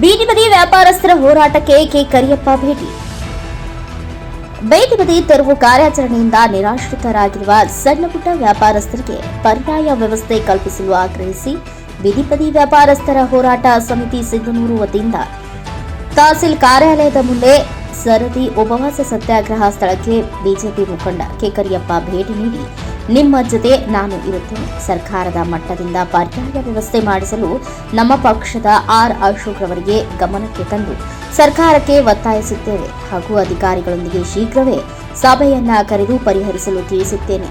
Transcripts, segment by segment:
ಬೀದಿ ಬದಿ ವ್ಯಾಪಾರಸ್ಥರ ಹೋರಾಟಕ್ಕೆ ಕೆ ಕರಿಯಪ್ಪ ಭೇಟಿ. ಬೀದಿ ಬದಿ ತೆರವು ಕಾರ್ಯಾಚರಣೆಯಿಂದ ನಿರಾಶ್ರಿತರಾಗಿರುವ ಸಣ್ಣ ಪುಟ್ಟ ವ್ಯಾಪಾರಸ್ಥರಿಗೆ ಪರ್ಯಾಯ ವ್ಯವಸ್ಥೆ ಕಲ್ಪಿಸಲು ಆಗ್ರಹಿಸಿ ಬೀದಿ ಬದಿ ವ್ಯಾಪಾರಸ್ಥರ ಹೋರಾಟ ಸಮಿತಿ ಸಿಂಧನೂರು ವತಿಯಿಂದ ತಹಸೀಲ್ ಕಾರ್ಯಾಲಯದ ಮುಂದೆ ಸರದಿ ಉಪವಾಸ ಸತ್ಯಾಗ್ರಹ ಸ್ಥಳಕ್ಕೆ ಬಿಜೆಪಿ ಮುಖಂಡ ಕೆ ಕರಿಯಪ್ಪ ಭೇಟಿ ನೀಡಿ ನಿಮ್ಮ ಜೊತೆ ನಾನು ಇರುತ್ತೇನೆ. ಸರ್ಕಾರದ ಮಟ್ಟದಿಂದ ಪರ್ಯಾಯ ವ್ಯವಸ್ಥೆ ಮಾಡಿಸಲು ನಮ್ಮ ಪಕ್ಷದ ಆರ್ ಅಶೋಕ್ ರವರಿಗೆ ಗಮನಕ್ಕೆ ತಂದು ಸರ್ಕಾರಕ್ಕೆ ಒತ್ತಾಯಿಸುತ್ತೇವೆ ಹಾಗೂ ಅಧಿಕಾರಿಗಳೊಂದಿಗೆ ಶೀಘ್ರವೇ ಸಭೆಯನ್ನ ಕರೆದು ಪರಿಹರಿಸಲು ತಿಳಿಸುತ್ತೇನೆ.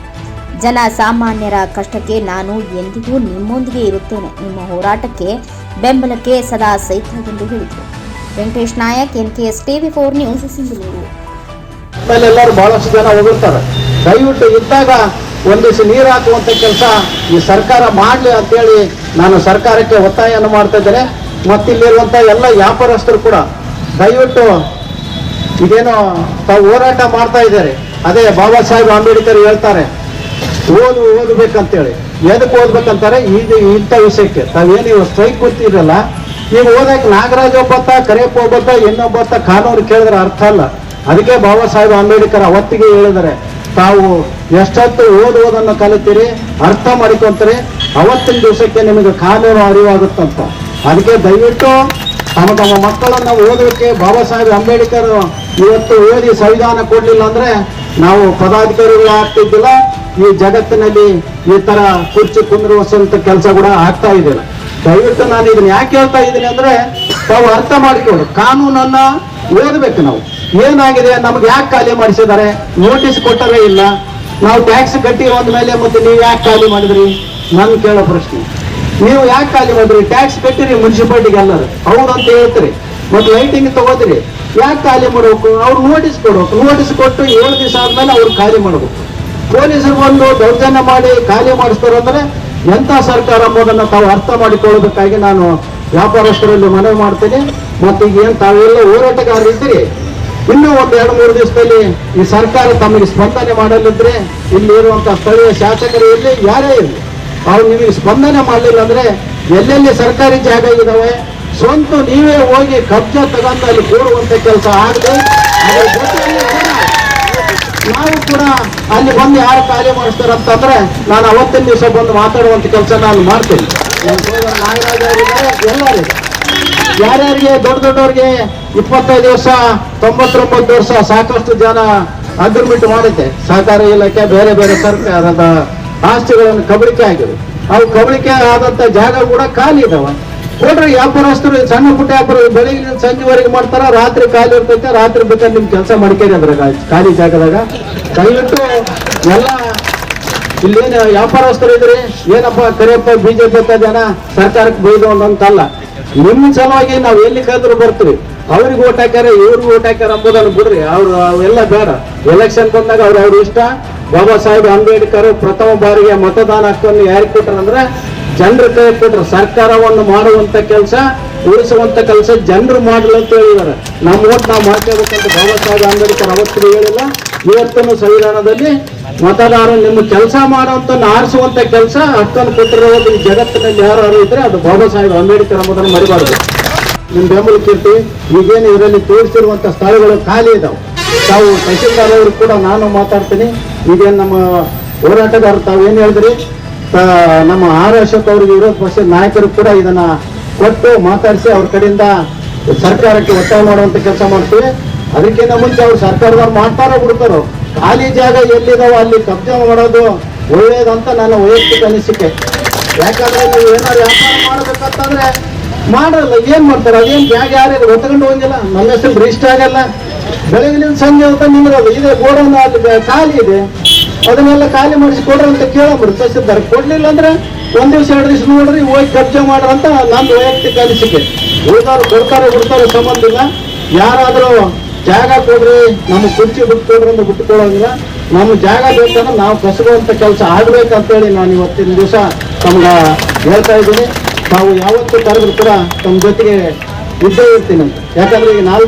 ಜನ ಸಾಮಾನ್ಯರ ಕಷ್ಟಕ್ಕೆ ನಾನು ಎಂದಿಗೂ ನಿಮ್ಮೊಂದಿಗೆ ಇರುತ್ತೇನೆ. ನಿಮ್ಮ ಹೋರಾಟಕ್ಕೆ ಬೆಂಬಲಕ್ಕೆ ಸದಾ ಸೈತ ಎಂದು ಹೇಳಿದರು. Venkatesh Nayak, NKS TV four news Sindhanur. ಬಹಳಷ್ಟು ಜನ ಹೋಗಿರ್ತಾರೆ. ದಯವಿಟ್ಟು ಇದ್ದಾಗ ಒಂದಿವ್ಸ ನೀರು ಹಾಕುವಂತ ಕೆಲಸ ಈ ಸರ್ಕಾರ ಮಾಡಲಿ ಅಂತೇಳಿ ನಾನು ಸರ್ಕಾರಕ್ಕೆ ಒತ್ತಾಯವನ್ನು ಮಾಡ್ತಾ ಇದ್ದೇನೆ. ಮತ್ತಿಲ್ಲಿರುವಂತ ಎಲ್ಲ ವ್ಯಾಪಾರಸ್ಥರು ಕೂಡ ದಯವಿಟ್ಟು ಇದೇನೋ ತಾವು ಹೋರಾಟ ಮಾಡ್ತಾ ಇದ್ದಾರೆ. ಅದೇ ಬಾಬಾ ಸಾಹೇಬ್ ಅಂಬೇಡ್ಕರ್ ಹೇಳ್ತಾರೆ, ಓದು, ಓದಬೇಕಂತೇಳಿ. ಎದಕ್ಕೆ ಓದ್ಬೇಕಂತಾರೆ? ಇದು ಇಂಥ ವಿಷಯಕ್ಕೆ. ತಾವೇನು ಸ್ಟ್ರೈಕ್ ಕೂತಿರಲ್ಲ ಈಗ ಓದಕ್ಕೆ ನಾಗರಾಜ್ ಒಬ್ಬತ್ತ ಕರೇಪ್ ಒಬ್ಬತ್ತ ಇನ್ನೊಬ್ಬತ್ತ ಕಾನೂನು ಕೇಳಿದ್ರೆ ಅರ್ಥ ಅಲ್ಲ. ಅದಕ್ಕೆ ಬಾಬಾ ಸಾಹೇಬ್ ಅಂಬೇಡ್ಕರ್ ಅವತ್ತಿಗೆ ಹೇಳಿದ್ದಾರೆ ತಾವು ಎಷ್ಟೊತ್ತು ಓದುವುದನ್ನು ಕಲಿತೀರಿ, ಅರ್ಥ ಮಾಡಿಕೊಂತೀರಿ, ಅವತ್ತಿನ ದಿವಸಕ್ಕೆ ನಿಮಗೆ ಕಾನೂನು ಅರಿವಾಗುತ್ತಂತ. ಅದಕ್ಕೆ ದಯವಿಟ್ಟು ತಮ್ಮ ತಮ್ಮ ಮಕ್ಕಳನ್ನು ಓದೋಕೆ ಬಾಬಾ ಸಾಹೇಬ್ ಅಂಬೇಡ್ಕರ್ ಇವತ್ತು ಓದಿ ಸಂವಿಧಾನ ಕೊಡಲಿಲ್ಲ ಅಂದ್ರೆ ನಾವು ಪದಾಧಿಕಾರಿಗಳು ಆಗ್ತಿದ್ದಿಲ್ಲ ಈ ಜಗತ್ತಿನಲ್ಲಿ ಈ ತರ ಕುರ್ಚಿ ಕುಂದಿರುವಂಥ ಕೆಲಸ ಕೂಡ ಆಗ್ತಾ ಇದ್ದಿಲ್ಲ ದಯವಿಟ್ಟು ನಾನು ಇದನ್ನ ಯಾಕೆ ಹೇಳ್ತಾ ಇದ್ದೀನಿ ಅಂದ್ರೆ ತಾವು ಅರ್ಥ ಮಾಡಿಕೊಳ್ಳಿ. ಕಾನೂನನ್ನು ಓದಬೇಕು ನಾವು. ಏನಾಗಿದೆ? ನಮ್ಗೆ ಯಾಕೆ ಖಾಲಿ ಮಾಡಿಸಿದ್ದಾರೆ? ನೋಟಿಸ್ ಕೊಟ್ಟರೇ ಇಲ್ಲ. ನಾವು ಟ್ಯಾಕ್ಸ್ ಕಟ್ಟಿರೋ ಮೇಲೆ ಮತ್ತೆ ನೀವು ಯಾಕೆ ಖಾಲಿ ಮಾಡಿದ್ರಿ? ನಾನು ಕೇಳೋ ಪ್ರಶ್ನೆ. ನೀವು ಯಾಕೆ ಖಾಲಿ ಮಾಡಿದ್ರಿ? ಟ್ಯಾಕ್ಸ್ ಕಟ್ಟಿರಿ ಮುನ್ಸಿಪಾಲಿಟಿಗೆ ಎಲ್ಲರೂ. ಅವ್ರು ಅಂತ ಹೇಳ್ತೀರಿ. ಮತ್ತೆ ಲೈಟಿಂಗ್ ತಗೋದ್ರಿ ಯಾಕೆ ಖಾಲಿ ಮಾಡಬೇಕು? ಅವ್ರು ನೋಟಿಸ್ ಕೊಡ್ಬೇಕು. ನೋಟಿಸ್ ಕೊಟ್ಟು ಏಳು ದಿವಸ ಆದ್ಮೇಲೆ ಅವ್ರು ಖಾಲಿ ಮಾಡಬೇಕು. ಪೊಲೀಸರು ಬಂದು ದೌರ್ಜನ್ಯ ಮಾಡಿ ಖಾಲಿ ಮಾಡಿಸ್ತಾರೆ ಅಂದ್ರೆ ಎಂತ ಸರ್ಕಾರ ಎಂಬುದನ್ನ ತಾವು ಅರ್ಥ ಮಾಡಿಕೊಳ್ಳೋದಕ್ಕಾಗಿ ನಾನು ವ್ಯಾಪಾರಸ್ಥರಲ್ಲಿ ಮನವಿ ಮಾಡ್ತೇನೆ. ಮತ್ತೆ ಈಗ ಏನ್ ತಾವೆಲ್ಲ ಹೋರಾಟಗಾರರಿದ್ದೀರಿ? ಇನ್ನೂ ಒಂದು ಎರಡು ಮೂರು ದಿವಸದಲ್ಲಿ ಈ ಸರ್ಕಾರ ತಮಗೆ ಸ್ಪಂದನೆ ಮಾಡಲಿದ್ರೆ ಇಲ್ಲಿ ಇರುವಂತಹ ಸ್ಥಳೀಯ ಶಾಸಕರು ಇರಲಿ ಯಾರೇ ಇರಲಿ, ಅವ್ರು ನಿಮಗೆ ಸ್ಪಂದನೆ ಮಾಡಲಿಲ್ಲ ಅಂದ್ರೆ ಎಲ್ಲೆಲ್ಲಿ ಸರ್ಕಾರಿ ಜಾಗ ಇದಾವೆ, ಸ್ವಂತ ನೀವೇ ಹೋಗಿ ಕಬ್ಜೆ ತಗೊಂಡು ಅಲ್ಲಿ ಕೂಡುವಂತ ಕೆಲಸ ಆಗದೆ ನಾವು ಕೂಡ ಅಲ್ಲಿ ಬಂದು ಯಾರು ಕಾರ್ಯ ಮಾಡಿಸ್ತಾರೆ ಅಂತಂದ್ರೆ ನಾನು ಅವತ್ತಿನ ದಿವಸ ಬಂದು ಮಾತಾಡುವಂತ ಕೆಲಸ ನಾನು ಮಾಡ್ತೀನಿ. ನಾಗರಾಜ್ ಅವರಿದ್ದಾರೆ ಎಲ್ಲರಿಗೂ ಯಾರ್ಯಾರಿಗೆ ದೊಡ್ಡ ದೊಡ್ಡವ್ರಿಗೆ ಇಪ್ಪತ್ತೈದು ವರ್ಷ, ತೊಂಬತ್ತೊಂಬತ್ತು ವರ್ಷ ಸಾಕಷ್ಟು ಜನ ಅಗ್ರಿಮೆಂಟ್ ಮಾಡಿದ್ದೆ. ಸಹಕಾರ ಇಲಾಖೆ, ಬೇರೆ ಬೇರೆ ಸರ್ಕಾರದ ಆಸ್ತಿಗಳನ್ನು ಕಬಳಿಕೆ ಆಗಿದೆ ಅವು ಕಬಳಿಕೆ ಆದಂತ ಜಾಗ ಕೂಡ ಖಾಲಿ ಇದಾವ. ಕೊಡ್ರಿ ವ್ಯಾಪಾರಸ್ಥರು ಸಣ್ಣ ಪುಟ್ಟ ವ್ಯಾಪಾರ, ಬೆಳಿಗ್ಗೆ ಸಂಜೆವರೆಗೆ ಮಾಡ್ತಾರ, ರಾತ್ರಿ ಖಾಲಿ ಇರ್ತೈತೆ, ರಾತ್ರಿ ಬೇಕಾದ್ರೆ ನಿಮ್ ಕೆಲಸ ಮಾಡ್ಕೇರಿ ಅಂದ್ರೆ ಖಾಲಿ ಜಾಗದಾಗ. ದಯವಿಟ್ಟು ಎಲ್ಲ ಇಲ್ಲೇನು ವ್ಯಾಪಾರಸ್ಥರು ಇದ್ರಿ, ಏನಪ್ಪ ಕರಿಯಪ್ಪ, ಬಿಜೆಪಿ ಜನ ಸರ್ಕಾರಕ್ಕೆ ಬೈದು ಅಂತಲ್ಲ ನಿಮ್ಮ ಸಲುವಾಗಿ ನಾವು ಎಲ್ಲಿ ಕರೆದ್ರು ಬರ್ತೀವಿ ಅವ್ರಿಗೆ ಓಟ್ ಹಾಕ್ಯಾರ, ಇವ್ರಿಗೆ ಓಟ್ ಹಾಕ್ಯಾರ ಅಂಬುದನ್ನು ಬಿಡ್ರಿ. ಅವ್ರು ಅವೆಲ್ಲ ಬೇಡ. ಎಲೆಕ್ಷನ್ ಬಂದಾಗ ಅವ್ರು ಅವ್ರ ಇಷ್ಟ. ಬಾಬಾ ಸಾಹೇಬ್ ಅಂಬೇಡ್ಕರ್ ಪ್ರಥಮ ಬಾರಿಗೆ ಮತದಾನ ಹಕ್ಕನ್ನು ಯಾರಿಗೆ ಕೊಟ್ರಂದ್ರೆ ಜನರ ಕೈ ಕೊಟ್ರು. ಸರ್ಕಾರವನ್ನು ಮಾಡುವಂತ ಕೆಲಸ, ಉಳಿಸುವಂತ ಕೆಲಸ ಜನರು ಮಾಡಲಿ ಅಂತ ಹೇಳಿದ್ದಾರೆ. ನಮ್ಮ ಓಟ್ ನಾವು ಮಾಡ್ಕೋಬೇಕಂತ ಬಾಬಾ ಸಾಹೇಬ್ ಅಂಬೇಡ್ಕರ್ ಅವತ್ತು ಹೇಳಿಲ್ಲ. ಇವತ್ತನ್ನು ಸಂವಿಧಾನದಲ್ಲಿ ಮತದಾರ ನಿಮ್ಮ ಕೆಲಸ ಮಾಡುವಂತ ಆರಿಸುವಂತ ಕೆಲಸ ಹಕ್ಕನ್ನು ಕೊಟ್ಟಿರೋದು ಈ ಜಗತ್ತಿನಲ್ಲಿ ಯಾರು ಇದ್ರೆ ಅದು ಬಾಬಾ ಸಾಹೇಬ್ ಅಂಬೇಡ್ಕರ್ ಎಂಬುದನ್ನು ಮರಿಬಾರದು. ನಿಮ್ ಬೆಂಬಲ ಕೀರ್ತಿ, ಈಗೇನು ಇದರಲ್ಲಿ ತೋರಿಸಿರುವಂತ ಸ್ಥಳಗಳು ಖಾಲಿ ಇದಾವೆ. ತಾವು ತಹಸೀಲ್ದಾರ್ ಅವರು ಕೂಡ ನಾನು ಮಾತಾಡ್ತೀನಿ. ಈಗೇನು ನಮ್ಮ ಹೋರಾಟಗಾರರು ತಾವು ಏನು ಹೇಳಿದ್ರಿ? ನಮ್ಮ ಆರ್ ಅಶೋಕ್ ಅವರಿಗೆ ವಿರೋಧ ಪಕ್ಷದ ನಾಯಕರು ಕೂಡ ಇದನ್ನ ಕೊಟ್ಟು ಮಾತಾಡಿಸಿ ಅವ್ರ ಕಡೆಯಿಂದ ಸರ್ಕಾರಕ್ಕೆ ಒತ್ತಾಯ ಮಾಡುವಂತ ಕೆಲಸ ಮಾಡ್ತೀವಿ. ಅದಕ್ಕಿಂತ ಮುಂಚೆ ಅವ್ರು ಸರ್ಕಾರದವ್ರು ಮಾಡ್ತಾರೋ ಬಿಡ್ತಾರೋ? ಖಾಲಿ ಜಾಗ ಎಲ್ಲಿದಾವ ಅಲ್ಲಿ ಕಬ್ಜಾ ಮಾಡೋದು ಒಳ್ಳೇದಂತ ನನ್ನ ವೈಯಕ್ತಿಕ ಅನಿಸಿಕೆ. ಯಾಕಂದ್ರೆ ನೀವು ಏನಾದ್ರು ವ್ಯಾಪಾರ ಮಾಡ್ಬೇಕಂತಂದ್ರೆ ಮಾಡಲ್ಲ, ಏನ್ ಮಾಡ್ತಾರೆ? ಅದೇನ್ ಜಾಗ ಯಾರು ಒತ್ಕೊಂಡು ಹೋಗಿಲ್ಲ? ನನ್ನ ಹೆಸರು ರಿಜಿಸ್ಟರ್ ಆಗಲ್ಲ. ಬೆಳಗಿನ ಸಂಜೆ ಅಂತ ನಿಮ್ಗೆ ಇದೆ ಗೋಡನ್ ಖಾಲಿ ಇದೆ. ಅದನ್ನೆಲ್ಲ ಖಾಲಿ ಮಾಡಿಸಿ ಕೊಡ್ರಿ ಅಂತ ಕೇಳಬ್ರು ತಹಸೀಲ್ದಾರ್ ಕೊಡ್ಲಿಲ್ಲ ಅಂದ್ರೆ ಒಂದ್ ದಿವಸ, ಎರಡು ದಿವಸ ನೋಡ್ರಿ, ಹೋಗಿ ಕಬ್ಜಾ ಮಾಡ್ರಂತ ನಂದು ವೈಯಕ್ತಿಕ ಅನಿಸಿಕೆ. ಉಳಿದವ್ರು ಕೊಡ್ತಾರೆ ಬಿಡ್ತಾರೆ ಸಂಬಂಧ ಇಲ್ಲ. ಯಾರಾದ್ರೂ ಜಾಗ ಕೊಡ್ರಿ, ನಮ್ಮ ಕುರ್ಚಿ ಬಿಟ್ಟು ಕೊಡ್ರಿ ಅಂತ ಬಿಟ್ಕೊಳ್ಳೋದಿಲ್ಲ ನಮ್ಮ ಜಾಗ ಬೇಕಂದ್ರೆ ನಾವು ಕಸಗುವಂತ ಕೆಲಸ ಆಗ್ಬೇಕಂತೇಳಿ ನಾನು ಇವತ್ತಿನ ದಿವಸ ತಮ್ಗೆ ಹೇಳ್ತಾ ಇದ್ದೀನಿ. ನಾವು ಯಾವತ್ತೂ ಕರೆದ್ರು ಕೂಡ ತಮ್ಮ ಜೊತೆಗೆ ಇದ್ದೇ ಇರ್ತೀನಿ. ಯಾಕಂದ್ರೆ ಈಗ ನಾಲ್ಕು